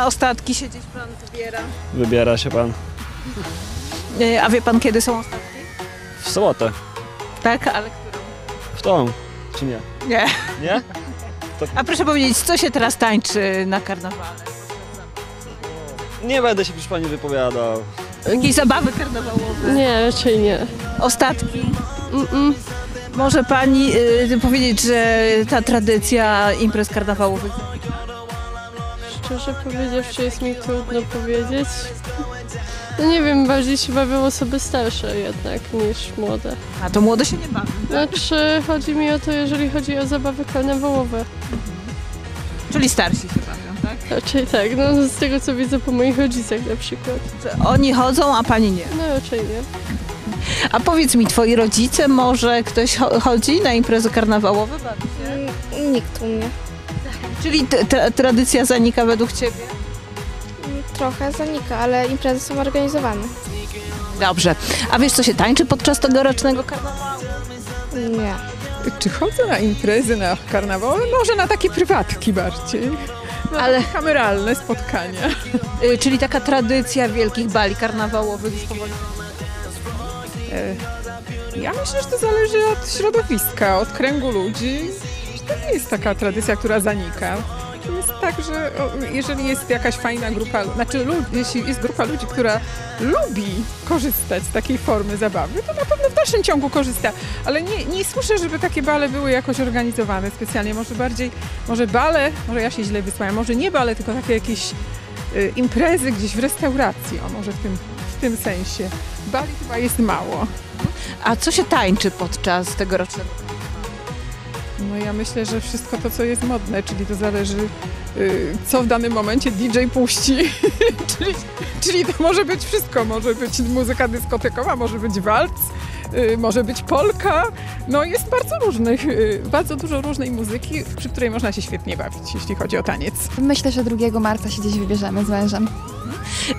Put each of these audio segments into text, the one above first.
na ostatki siedzieć pan wybiera? Wybiera się pan Y, A wie pan kiedy są ostatki? w sobotę. Tak, ale którą? W tą, czy nie? Nie. Nie? A proszę powiedzieć, co się teraz tańczy na karnawale? Nie będę się proszę pani wypowiadał. Jakieś zabawy karnawałowe? Nie, raczej nie. Ostatki? Mm-mm. Może pani y, powiedzieć, że ta tradycja imprez karnawałowych Szczerze powiedziawszy, jest mi trudno powiedzieć. No nie wiem, bardziej się bawią osoby starsze jednak niż młode. A to młode się nie bawi. Znaczy, chodzi mi o to, jeżeli chodzi o zabawy karnawałowe. Czyli starsi się bawią, tak? Raczej tak, no z tego co widzę po moich rodzicach na przykład. Że Oni chodzą, a pani nie. No raczej nie. A powiedz mi, twoi rodzice, może ktoś cho- chodzi na imprezy karnawałowe? Bawi się? Nikt u mnie. Czyli tra- tradycja zanika według ciebie? Trochę zanika, ale imprezy są organizowane. Dobrze. A wiesz, co się tańczy podczas tegorocznego karnawału? Nie. Czy chodzę na imprezy, na karnawały? Może na takie prywatki bardziej. Na Ale- kameralne spotkania. Y, czyli taka tradycja wielkich bali karnawałowych powoli. E, Ja myślę, że to zależy od środowiska, od kręgu ludzi. To nie jest taka tradycja, która zanika. To jest tak, że jeżeli jest jakaś fajna grupa, znaczy jeśli jest grupa ludzi, która lubi korzystać z takiej formy zabawy, to na pewno w dalszym ciągu korzysta. Ale nie, nie słyszę, żeby takie bale były jakoś organizowane specjalnie. Może bardziej, może bale, może ja się źle wysłałem, może nie bale, tylko takie jakieś y, imprezy gdzieś w restauracji, o może w tym, w tym sensie. Bali chyba jest mało. A co się tańczy podczas tegorocznego? No ja myślę, że wszystko to, co jest modne, czyli to zależy, y, co w danym momencie DJ puści. czyli, czyli to może być wszystko. Może być muzyka dyskotekowa, może być walc, y, może być polka. No jest bardzo różnych, y, bardzo dużo różnej muzyki, przy której można się świetnie bawić, jeśli chodzi o taniec. Myślę, że 2 marca się gdzieś wybierzemy z mężem.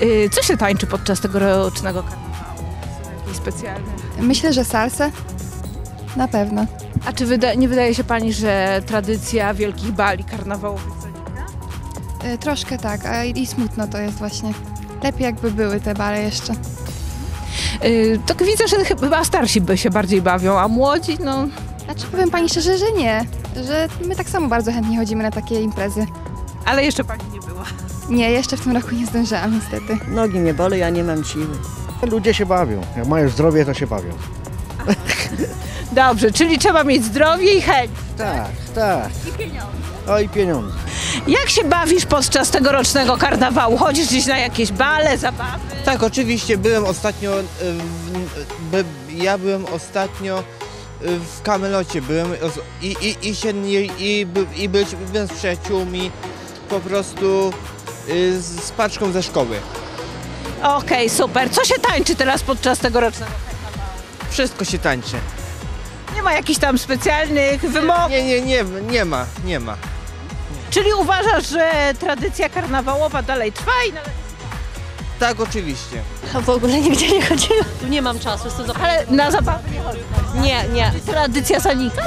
Y, co się tańczy podczas tegorocznego karnawału? Są jakieś specjalne? Myślę, że salsę. Na pewno. A czy wyda- nie wydaje się pani, że tradycja wielkich bali karnawałowych zanika? Y, troszkę tak, a i smutno to jest właśnie. Lepiej jakby były te bale jeszcze. Y, tak widzę, że chyba starsi by się bardziej bawią, a młodzi, no... Znaczy powiem pani szczerze, że nie. Że my tak samo bardzo chętnie chodzimy na takie imprezy. Ale jeszcze pani nie była. Nie, jeszcze w tym roku nie zdążyłam niestety. Nogi mnie bolą, ja nie mam siły. Ludzie się bawią. Jak mają zdrowie, to się bawią. Dobrze, czyli trzeba mieć zdrowie i chęć. Tak, tak. I pieniądze. O i pieniądze. Jak się bawisz podczas tegorocznego karnawału? Chodzisz gdzieś na jakieś bale, zabawy? Tak, oczywiście. Byłem ostatnio. y, w- by, ja byłem ostatnio y, w Kamelocie. Byłem os- i, i, i, się, i, i, by- i być, byłem z przyjaciółmi po prostu y, z, z paczką ze szkoły. Okej, super. Co się tańczy teraz podczas tegorocznego? Wszystko się tańczy. Nie ma jakichś tam specjalnych wymogów? Nie, nie, nie, nie ma, nie ma. Czyli uważasz, że tradycja karnawałowa dalej trwa i należy... Tak, oczywiście. W ogóle nigdzie nie chodziłam. Tu nie mam czasu, jestem za... Ale na zabawy nie chodzi. Nie, nie. Tradycja zanika?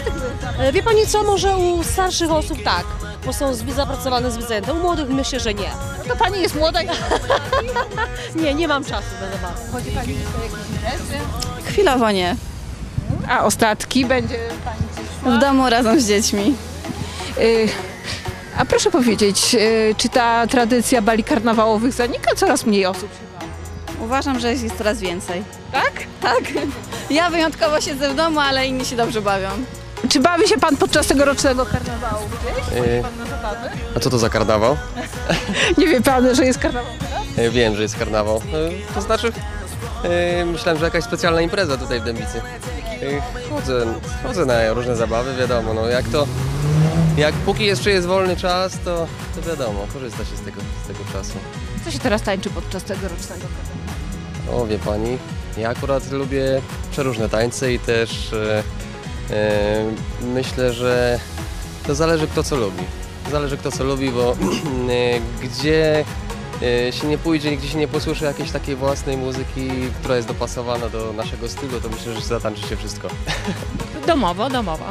E, Wie pani co, może u starszych osób tak, bo są zbyt zapracowane, zajęte. U młodych myślę, że nie. No to pani jest młoda i Nie, nie mam czasu na zabawę. Chwilowo nie. A ostatki będzie pani gdzieś? W domu razem z dziećmi. Y, a proszę powiedzieć, y, czy ta tradycja bali karnawałowych zanika? Coraz mniej osób się bawi. Uważam, że jest coraz więcej. Tak? Tak. Ja wyjątkowo siedzę w domu, ale inni się dobrze bawią. Czy bawi się pan podczas tegorocznego karnawału gdzieś? Chodzi pan na zabawy? A co to za karnawał? Nie wie pan, że jest karnawał? E, Wiem, że jest karnawał. E, To znaczy, e, myślałem, że jakaś specjalna impreza tutaj w Dębicy. Chodzę, chodzę na różne zabawy, wiadomo, no jak to, jak póki jeszcze jest wolny czas, to, to wiadomo, korzysta się z tego, z tego czasu. Co się teraz tańczy podczas tegorocznego karnawału? O, wie pani, ja akurat lubię przeróżne tańce i też e, e, myślę, że to zależy kto co lubi. Zależy kto co lubi, bo e, gdzie się nie pójdzie, gdzie się nie posłyszy jakiejś takiej własnej muzyki, która jest dopasowana do naszego stylu, to myślę, że zatańczy się wszystko. Domowo, domowo.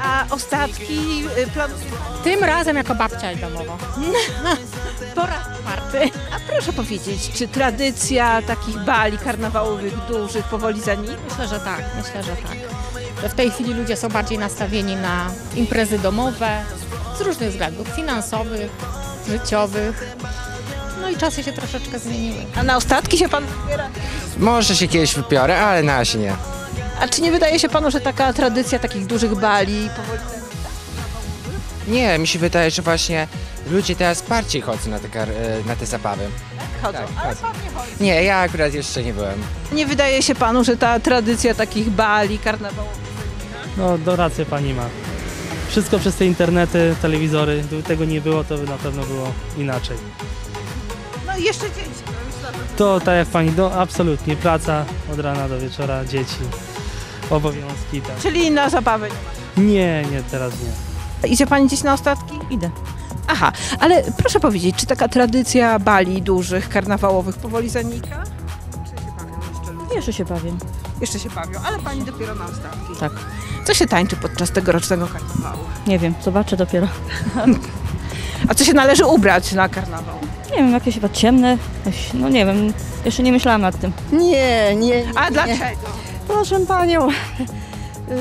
A ostatki planuje pan? Tym razem jako babcia i domowo. Po raz czwarty. A proszę powiedzieć, czy tradycja takich bali karnawałowych dużych powoli zanika? Myślę, że tak, myślę, że tak. Że w tej chwili ludzie są bardziej nastawieni na imprezy domowe z różnych względów finansowych, życiowych. I czasy się troszeczkę zmieniły. A na ostatki się pan wybiera? Może się kiedyś wypiorę, ale na razie nie. A czy nie wydaje się panu, że taka tradycja takich dużych bali powoli? Nie, mi się wydaje, że właśnie ludzie teraz bardziej chodzą na te, kar- e, na te zabawy. Chodzą, Tak, ale chodzą. pan nie chodzi. Nie, ja akurat jeszcze nie byłem. Nie wydaje się panu, że ta tradycja takich bali karnawałowych No, do racji pani ma. Wszystko przez te internety, telewizory. Gdyby tego nie było, to by na pewno było inaczej. No i jeszcze dzieci. To tak jak pani, no absolutnie. Praca od rana do wieczora, dzieci, obowiązki, tak. Czyli na zabawę nie ma. Nie, nie, teraz nie. Idzie pani gdzieś na ostatki? Idę. Aha, ale proszę powiedzieć, czy taka tradycja bali dużych, karnawałowych powoli zanika? Czy się bawią jeszcze ludzie? Jeszcze się bawię. Jeszcze się bawią, ale pani dopiero na ostatki. Tak. Co się tańczy podczas tegorocznego karnawału? Nie wiem, zobaczę dopiero. A co się należy ubrać na karnawał? Nie wiem, jakieś chyba ciemne. No nie wiem, jeszcze nie myślałam nad tym. Nie, nie. A dlaczego? Proszę panią,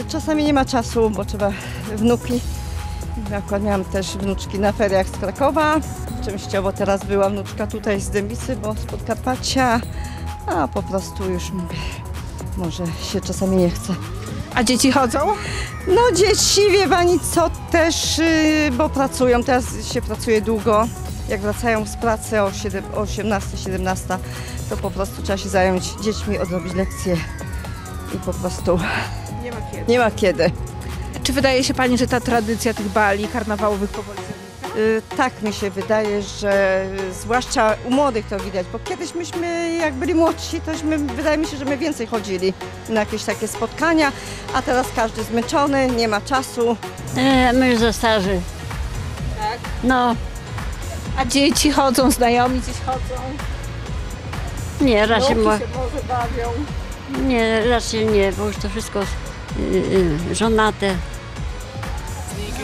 czasami nie ma czasu, bo trzeba wnuki. Akurat miałam też wnuczki na feriach z Krakowa. Częściowo teraz była wnuczka tutaj z Dębicy, bo z Podkarpacia. A po prostu już mówię, może się czasami nie chce. A dzieci chodzą? No dzieci, wie pani co, też, y, bo pracują, teraz się pracuje długo. Jak wracają z pracy o, 7, o 18-17, to po prostu trzeba się zająć dziećmi, odrobić lekcje i po prostu Nie ma kiedy. nie ma kiedy. Czy wydaje się pani, że ta tradycja tych bali karnawałowych powoli zanika? Y, Tak mi się wydaje, że zwłaszcza u młodych to widać, bo kiedyś myśmy, jak byli młodsi, tośmy, wydaje mi się, że my więcej chodzili na jakieś takie spotkania, a teraz każdy zmęczony, nie ma czasu. E, my już za starzy. Tak. No, A dzieci chodzą, znajomi gdzieś chodzą? nie, raczej, mo- się może bawią. nie, raczej nie, bo już to wszystko y, y, żonate.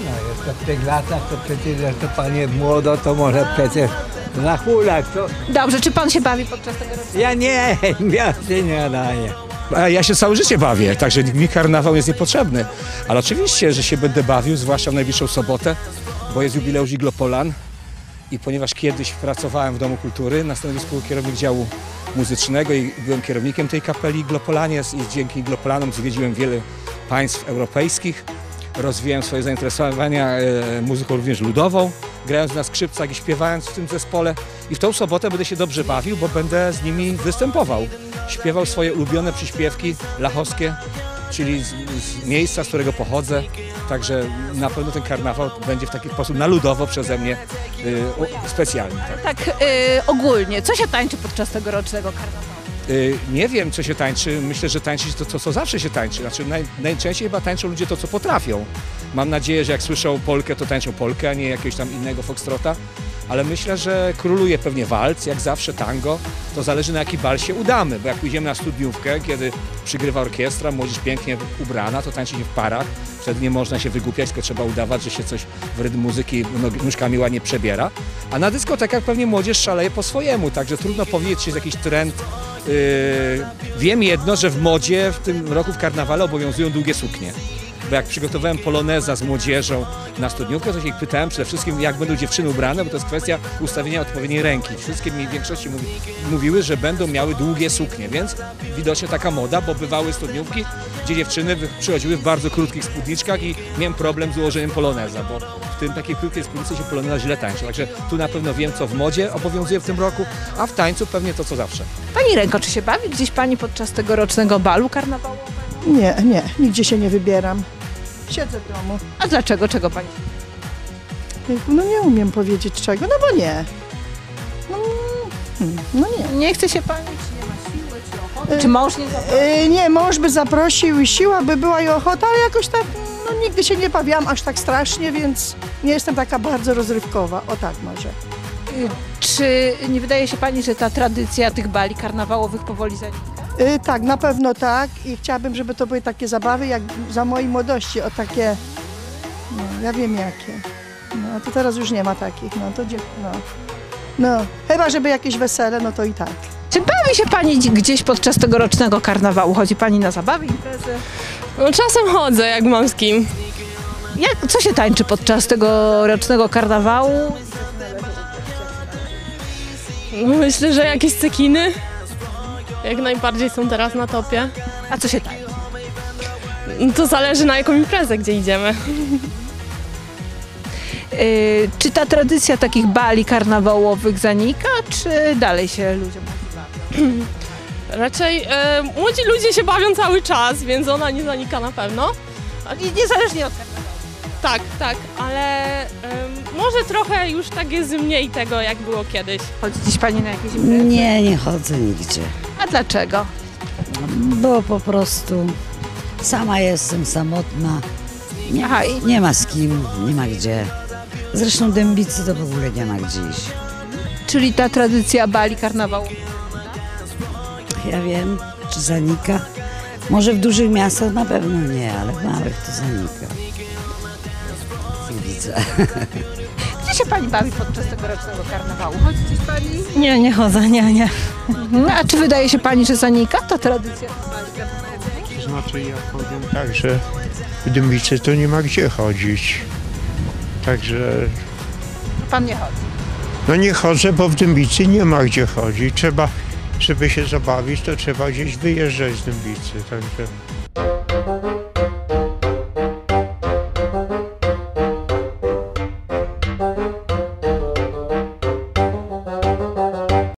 No jeszcze w tych latach to przecież jak to panie młodo, to może przecież na hulach, to Dobrze, czy pan się bawi podczas tego roku? ja nie, ja się nie nadaję. A ja się całe życie bawię, także mi karnawał jest niepotrzebny. Ale oczywiście, że się będę bawił, zwłaszcza w najbliższą sobotę, bo jest jubileusz Iglopolan i ponieważ kiedyś pracowałem w Domu Kultury na stanowisku kierownik działu muzycznego i byłem kierownikiem tej kapeli Iglopolanie i dzięki Iglopolanom zwiedziłem wiele państw europejskich. Rozwijałem swoje zainteresowania e, muzyką również ludową, grając na skrzypcach i śpiewając w tym zespole. I w tą sobotę będę się dobrze bawił, bo będę z nimi występował. Śpiewał swoje ulubione przyśpiewki lachowskie, czyli z, z miejsca, z którego pochodzę. Także na pewno ten karnawał będzie w taki sposób na ludowo przeze mnie y, specjalny. Tak. Tak y, ogólnie, co się tańczy podczas tegorocznego karnawału? Y, Nie wiem, co się tańczy. Myślę, że tańczy się to, co, co zawsze się tańczy. Znaczy, naj, najczęściej chyba tańczą ludzie to, co potrafią. Mam nadzieję, że jak słyszą polkę, to tańczą polkę, a nie jakiegoś tam innego foxtrota. Ale myślę, że króluje pewnie walc, jak zawsze tango. To zależy na jaki bal się udamy, bo jak pójdziemy na studniówkę, kiedy przygrywa orkiestra, młodzież pięknie ubrana, to tańczy się w parach. Wtedy nie można się wygłupiać, tylko trzeba udawać, że się coś w rytm muzyki nog- nóżkami ładnie przebiera. A na dyskotekach pewnie młodzież szaleje po swojemu, także trudno powiedzieć, czy jest jakiś trend Yy, wiem jedno, że w modzie w tym roku w karnawale obowiązują długie suknie. Bo jak przygotowałem poloneza z młodzieżą na studniówkę, to się ich pytałem przede wszystkim, jak będą dziewczyny ubrane, bo to jest kwestia ustawienia odpowiedniej ręki. Wszystkie mi w większości mówi, mówiły, że będą miały długie suknie, więc widocznie taka moda, bo bywały studniówki, gdzie dziewczyny przychodziły w bardzo krótkich spódniczkach i miałem problem z ułożeniem poloneza, bo w tym takiej krótkiej spódnicy się poloneza źle tańczy. Także tu na pewno wiem, co w modzie obowiązuje w tym roku, a w tańcu pewnie to, co zawsze. Pani Ręko, czy się bawi gdzieś pani podczas tegorocznego balu karnawałowego? Nie, nie, nigdzie się nie wybieram. Siedzę w domu. A dlaczego? Czego pani? No nie umiem powiedzieć czego, no bo nie. No, hmm, no nie. Nie chce się pani, czy nie ma siły, czy ochoty? Czy mąż nie zaprosił? E, nie, mąż by zaprosił i siła by była i ochota, ale jakoś tak, no nigdy się nie bawiłam aż tak strasznie, więc nie jestem taka bardzo rozrywkowa. O tak może. Czy nie wydaje się pani, że ta tradycja tych bali karnawałowych powoli zanika? E, tak, na pewno tak i chciałabym, żeby to były takie zabawy jak za mojej młodości, o takie, no ja wiem jakie. No to teraz już nie ma takich, no to dzie- no. No, chyba żeby jakieś wesele, no to i tak. Czy bawi się pani dzi- gdzieś podczas tegorocznego karnawału? Chodzi pani na zabawy, imprezy? No, czasem chodzę, jak mam z kim. Jak, co się tańczy podczas tegorocznego karnawału? No, myślę, że jakieś cekiny jak najbardziej są teraz na topie. A co się tańczy? No, To zależy na jaką imprezę, gdzie idziemy. Yy, czy ta tradycja takich bali karnawałowych zanika, czy dalej się ludziom bawią? Raczej e, młodzi ludzie się bawią cały czas, więc ona nie zanika na pewno. Nie- Niezależnie od karnawału. Tak, tak, ale może trochę już tak jest mniej tego, jak było kiedyś. Chodzi dziś pani na jakieś imprezy? Nie, nie chodzę nigdzie, A dlaczego? bo po prostu sama jestem samotna. Nie, Aha, i- nie ma z kim, nie ma gdzie. Zresztą dębicy to w ogóle nie ma gdzie iść. Czyli ta tradycja bali karnawałowych? Ja wiem, czy zanika. Może w dużych miastach na pewno nie, ale w małych to zanika. Nie widzę. Gdzie się pani bawi podczas tegorocznego karnawału? Chodzi dziś pani? Nie, nie chodzę, nie, nie. Mhm. A czy wydaje się pani, że zanika ta tradycja? To znaczy ja powiem tak, że w Dębicy to nie ma gdzie chodzić. Także Pan nie chodzi. no nie chodzę, bo w Dębicy nie ma gdzie chodzić. Trzeba, żeby się zabawić, to trzeba gdzieś wyjeżdżać z Dębicy. Także